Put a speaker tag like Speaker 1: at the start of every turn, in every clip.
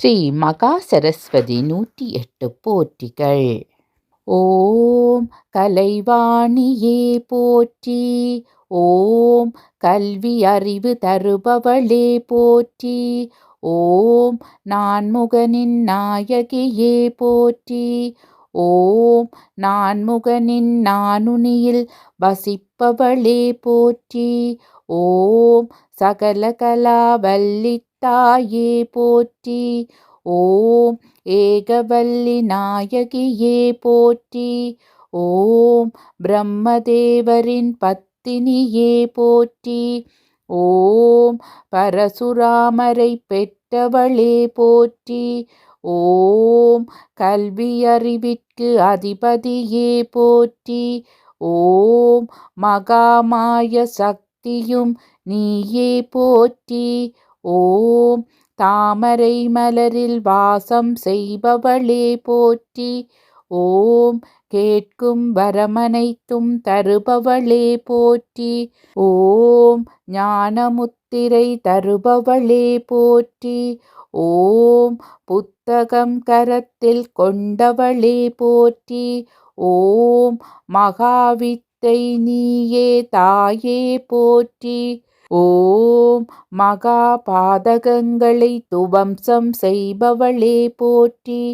Speaker 1: ஸ்ரீ மகா சரஸ்வதி நூற்றி எட்டு போற்றிகள். ஓம் கலைவாணியே போற்றி ஓம் கல்வி அறிவு தருபவளே போற்றி ஓம் நான்முகனின் நாயகியே போற்றி ஓம் நான்முகனின் நானுனியில் வசிப்பவளே போற்றி ஓம் சகல கலாவல்லி தாயே போற்றி. ஓம் ஏகவல்லி நாயகியே போற்றி. ஓம் பிரம்மதேவரின் பத்தினியே போற்றி. ஓம் பரசுராமரை பெற்றவளே போற்றி. ஓம் கல்வியறிவிற்கு அதிபதியே போற்றி. ஓம் மகாமாய சக்தியும் நீயே போற்றி. ஓம் தாமரை மலரில் வாசம் செய்பவளே போற்றி. ஓம் கேட்கும் வரமனைத்தும் தருபவளே போற்றி. ஓம் ஞானமுத்திரை தருபவளே போற்றி. ஓம் புத்தகம் கரத்தில் கொண்டவளே போற்றி. ஓம் மகாவித்தை நீயே தாயே போற்றி. ஓம் மகா பாதகங்களை துவம்சம் செய்பவளே போற்றி.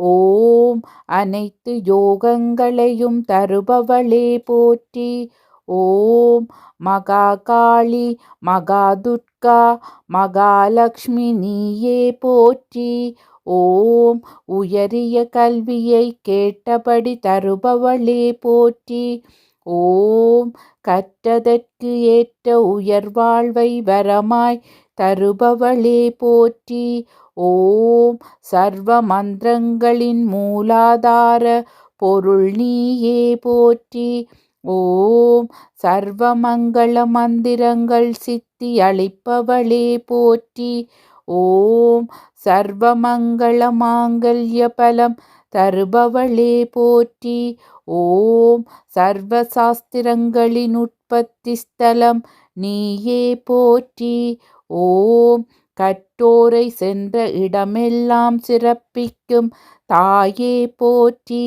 Speaker 1: ஓம் அனைத்து யோகங்களையும் தருபவளே போற்றி. ஓம் மகா காளி மகா துர்கா மகாலட்சுமி நீயே போற்றி. ஓம் உயரிய கல்வியை கேட்டபடி தருபவளே போற்றி. ஓம் கற்றதற்கு ஏற்ற உயர்வாழ்வை வரமாய் தருபவளே போற்றி. ஓம் சர்வ மந்திரங்களின் மூலாதார பொருள் நீயே போற்றி. ஓம் சர்வமங்கள மந்திரங்கள் சித்தி அளிப்பவளே போற்றி. ஓம் சர்வமங்கள மாங்கல்ய பலம் தருபவளே போற்றி. ஓம் சர்வசாஸ்திரங்களின் உற்பத்தி ஸ்தலம் நீயே போற்றி. ஓம் கற்றோரை சென்ற இடமெல்லாம் சிறப்பிக்கும் தாயே போற்றி.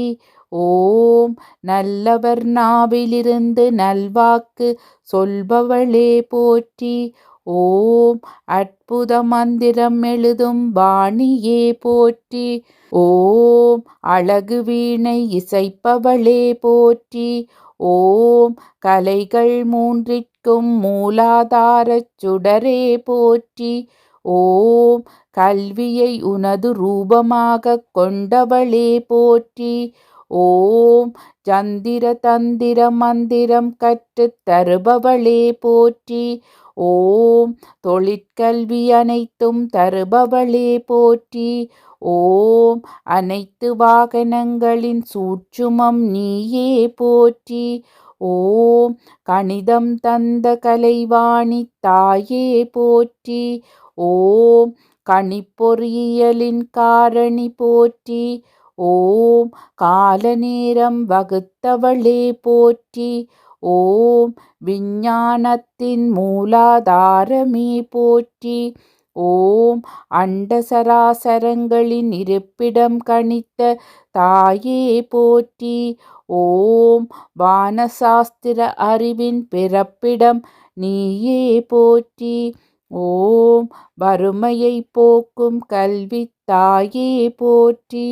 Speaker 1: ஓம் நல்லவர் நாவிலிருந்து நல்வாக்கு சொல்பவளே போற்றி. ஓம் அற்புத மந்திரம் எழுதும் வாணியே போற்றி. ஓம் அழகு வீணை இசைப்பவளே போற்றி. ஓம் கலைகள் மூன்றிற்கும் மூலாதாரச் சுடரே போற்றி. ஓம் கல்வியை உனது ரூபமாக கொண்டவளே போற்றி. ஓம் சந்திர தந்திர மந்திரம் கற்றுத் தருபவளே போற்றி. ஓம் தொழிற்கல்வி அனைத்தும் தருபவளே போற்றி. ஓம் அனைத்து வாகனங்களின் சூட்சுமம் நீயே போற்றி. ஓம் கணிதம் தந்த கலைவாணி தாயே போற்றி. ஓம் கணிப்பொறியியலின் காரணி போற்றி. ஓம் காலநேரம் வகுத்தவளே போற்றி. ஓம் விஞ்ஞானத்தின் மூலாதாரமே போற்றி. ஓம் அண்டசராசரங்களின் இருப்பிடம் கணித்த தாயே போற்றி. ஓம் வானசாஸ்திர அறிவின் பிறப்பிடம் நீயே போற்றி. ஓம் வறுமையை போக்கும் கல்வி தாயே போற்றி.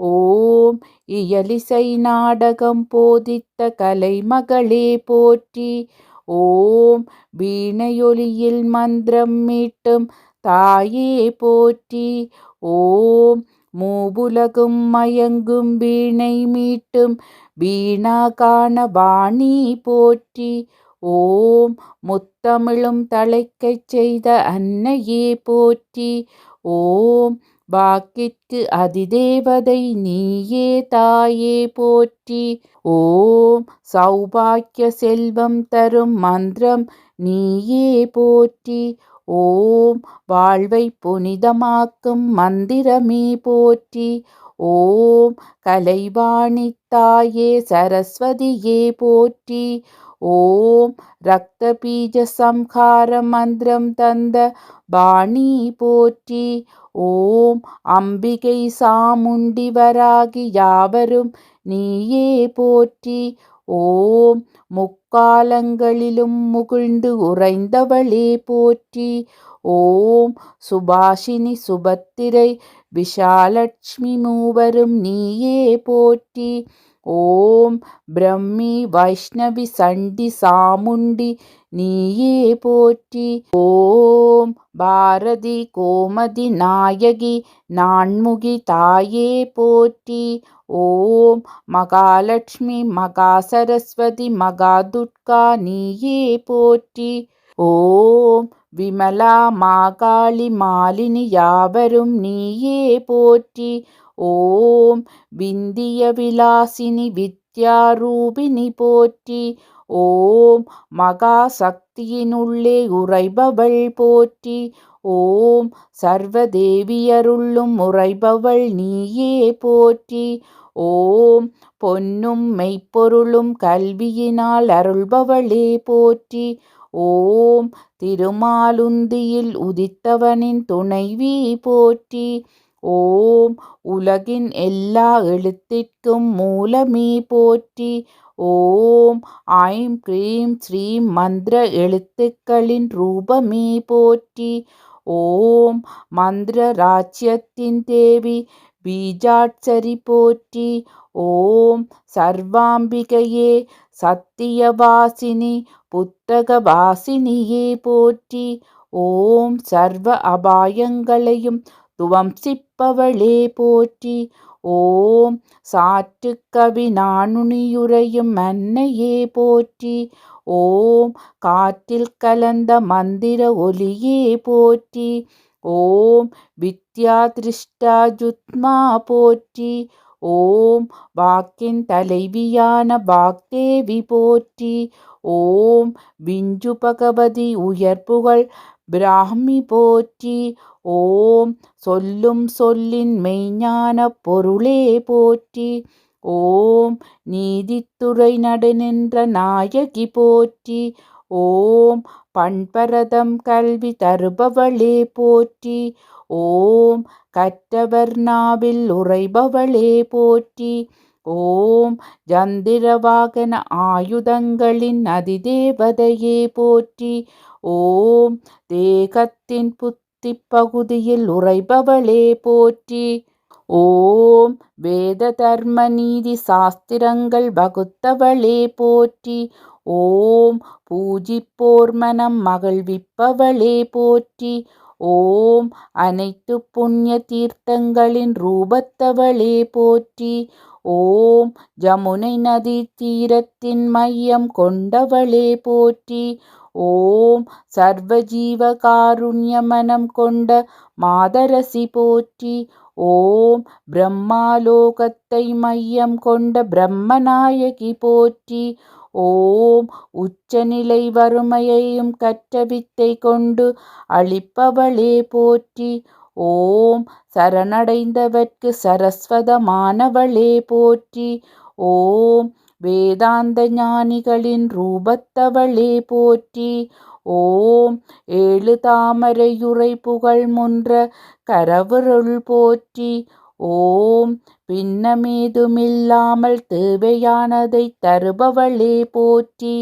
Speaker 1: ஓம் இயலிசை நாடகம் போதித்த கலைமகளே போற்றி. ஓம் வீணையொலியில் மந்திரம் மீட்டும் தாயே போற்றி. ஓம் மூபுலகும் மயங்கும் வீணை மீட்டும் வீணா காண வாணி போற்றி. ஓம் முத்தமிழும் தலைக்கச் செய்த அன்னையே போற்றி. ஓம் வாக்கிற்கு அதிதேவதை நீயே தாயே போற்றி ஓம் சௌபாக்கிய செல்வம் தரும் மந்திரம் நீயே போற்றி ஓம் வாழ்வை புனிதமாக்கும் மந்திரமே போற்றி ஓம் கலைவாணி தாயே சரஸ்வதியே போற்றி ஓம் ரக்த பீஜ சம்ஹார மந்திரம் தந்த பாணி போற்றி ஓம் அம்பிகை சாமுண்டி வராகி யாவரும் நீயே போற்றி. ஓம் முக்காலங்களிலும் முகிழ்ந்து உறைந்தவளே போற்றி. ஓம் சுபாஷினி சுபத்திரை விஷாலட்சுமி மூவரும் நீயே போற்றி. ஓம் பிரம்மி வைஷ்ணவி சண்டி சாமுண்டி நீயே போற்றி. ஓம் பாரதி கோமதி நாயகி நான்முகி தாயே போற்றி. ஓம் மகாலட்சுமி மகா சரஸ்வதி மகா துர்கா நீயே போற்றி. ஓம் விமலா மாகாளி மாலினி யாவரும் நீயே போற்றி. ஓம் விந்திய விலாசினி வித்யாரூபிணி போற்றி ஓம் மகா சக்தியினுள்ளே உறைபவள் போற்றி ஓம் சர்வதேவியருள்ளும் உறைபவள் நீயே போற்றி ஓம் பொன்னும் மெய்ப்பொருளும் கல்வியினால் அருள்பவளே போற்றி ஓம் திருமாலுந்தியில் உதித்தவனின் துணைவி போற்றி ஓம் உலகின் எல்லா எழுத்திற்கும் மூலமே போற்றி. ஓம் ஐம் க்ரீம் ஸ்ரீம் மந்திர எழுத்துக்களின் ரூபமே போற்றி. ஓம் மந்திர ராஜ்யத்தின் தேவி பீஜாட்சரி போற்றி. ஓம் சர்வாம்பிகையே சத்தியவாசினி புத்தகவாசினியே போற்றி. ஓம் சர்வ அபாயங்களையும் துவம்சிப்பவளே போற்றி. ஓம் சாற்று கவி நானுனியுரையும் மன்னையே போற்றி. ஓம் காற்றில் கலந்த மந்திர ஒலியே போற்றி. ஓம் வித்யா திருஷ்டா ஜுத்மா போற்றி. ஓம் வாக்கின் தலைவியான வாக்தேவி போற்றி. ஓம் விஞ்சு பகவதி உயர்புகள் பிராமி போற்றி ஓம் சொல்லும் சொல்லின் மெய்ஞான பொருளே போற்றி ஓம் நீதித்துறை நடுநின்ற நாயகி போற்றி ஓம் பண்பரதம் கல்வி தருபவளே போற்றி ஓம் கற்றவர் நாவில் உறைபவளே போற்றி ஓம் ஜந்திரவாகன ஆயுதங்களின் அதிதேவதையே போற்றி. ஓம் தேகத்தின் புத்தி பகுதியில் உறைபவளே போற்றி. ஓம் வேத தர்ம நீதி சாஸ்திரங்கள் வகுத்தவளே போற்றி. ஓம் பூஜிப்போர் மனம் மகிழ்விப்பவளே போற்றி. ஓம் அனைத்து புண்ணிய தீர்த்தங்களின் ரூபத்தவளே போற்றி. ஓம் ஜமுனை நதி தீரத்தின் மையம் கொண்டவளே போற்றி. ஓம் சர்வஜீவ காருண்ய மனம் கொண்ட மாதரசி போற்றி. ஓம் பிரம்மாலோகத்தை மையம் கொண்ட பிரம்மநாயகி போற்றி. ஓம் உச்சநிலை வறுமையையும் கற்ற வித்தை கொண்டு அளிப்பவளே போற்றி. ஓம் சரணடைந்தவர்க்கு சரஸ்வதமானவளே போற்றி. ஓம் வேதாந்த ஞானிகளின் ரூபத்தவளே போற்றி. ஓம் ஏழு தாமரையுரை புகழ் முன்ற கரவருள் போற்றி. ஓம் பின்னமேதுமில்லாமல் தேவையானதை தருபவளே போற்றி.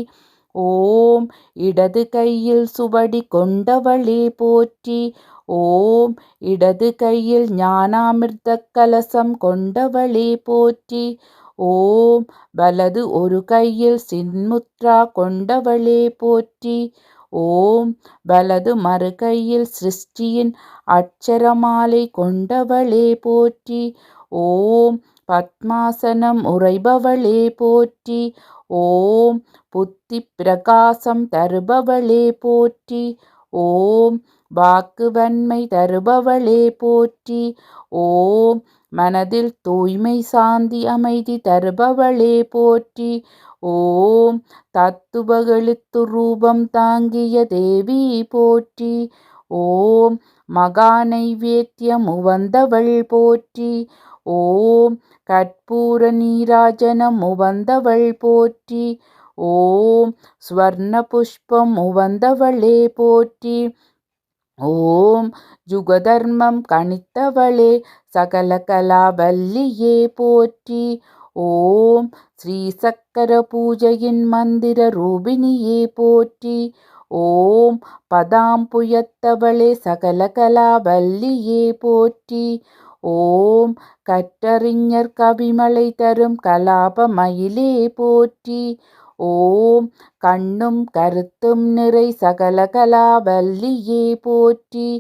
Speaker 1: ஓம். இடது கையில் சுவடி கொண்டவளே போற்றி. ஓம். இடது கையில் ஞானாமிர்த கலசம் கொண்டவளே போற்றி. ஓம். வலது ஒரு கையில் சின்முத்ரா கொண்டவளே போற்றி. ஓம். வலது மறு கையில் சிருஷ்டியின் அட்சரமாலை கொண்டவளே போற்றி. ஓம். பத்மாசனம் உறைபவளே போற்றி. ஓம் புத்தி பிரகாசம் தருபவளே போற்றி. ஓம் வாக்குவன்மை தருபவளே போற்றி. ஓம் மனதில் தூய்மை சாந்தி அமைதி தருபவளே போற்றி. ஓம் தத்துவகெழுத்து ரூபம் தாங்கிய தேவி போற்றி. ஓம் மகா நைவேத்தியம் உவந்தவள் போற்றி. ஓம் கற்பூர நீராஜனம் உவந்தவள் போற்றி. ஓம் ஸ்வர்ண புஷ்பம் உவந்தவளே போற்றி. ஓம் ஜுகதர்மம் கணித்தவளே சகல கலாவல்லியே போற்றி. ஓம் ஸ்ரீ சக்கர பூஜையின் மந்திர ரூபிணியே போற்றி. ஓம் பதாம்புயத்தவளே சகல கலாவல்லியே போற்றி. ஓம் கற்றறிஞர் கவிமலை தரும் கலாப மயிலே போற்றி. ஓம் கண்ணும் கருத்தும் நிறை சகல கலாவல்லியே போற்றி.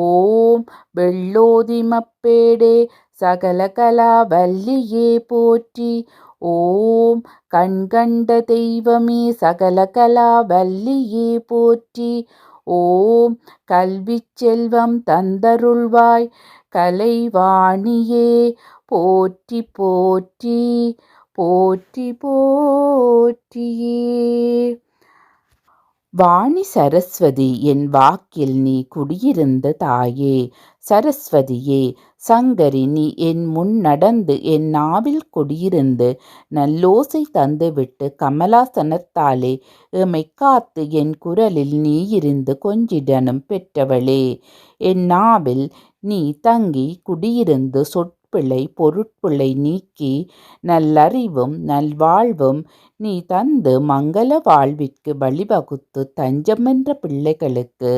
Speaker 1: ஓம் வெள்ளோதி மப்பேடே சகல கலாவல்லியே போற்றி. ஓம் கண்கண்ட தெய்வமே சகல கலாவல்லியே போற்றி. ஓம் கல்வி செல்வம் தந்தருள்வாய் கலைவாணியே போற்றி போற்றி போற்றி போற்றியே. வாணி சரஸ்வதி என் வாக்கில் நீ குடியிருந்த தாயே. சரஸ்வதியே சங்கரி நீ என் முன் நடந்து என் நாவில் குடியிருந்து நல்லோசை தந்துவிட்டு கமலாசனத்தாலே எமை காத்து என் குரலில் நீ இருந்து கொஞ்சிடனும் பெற்றவளே. என் நாவில் நீ தங்கி குடியிருந்து சொற்பிழை பொருட்பிழை நீக்கி நல்லறிவும் நல்வாழ்வும் நீ தந்து மங்கள வாழ்விற்கு வழிவகுத்து தஞ்சமென்ற பிள்ளைகளுக்கு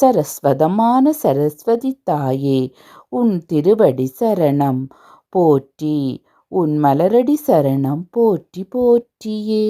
Speaker 1: சரஸ்வதமான சரஸ்வதி தாயே உன் திருவடி சரணம் போற்றி உன் மலரடி சரணம் போற்றி போற்றியே.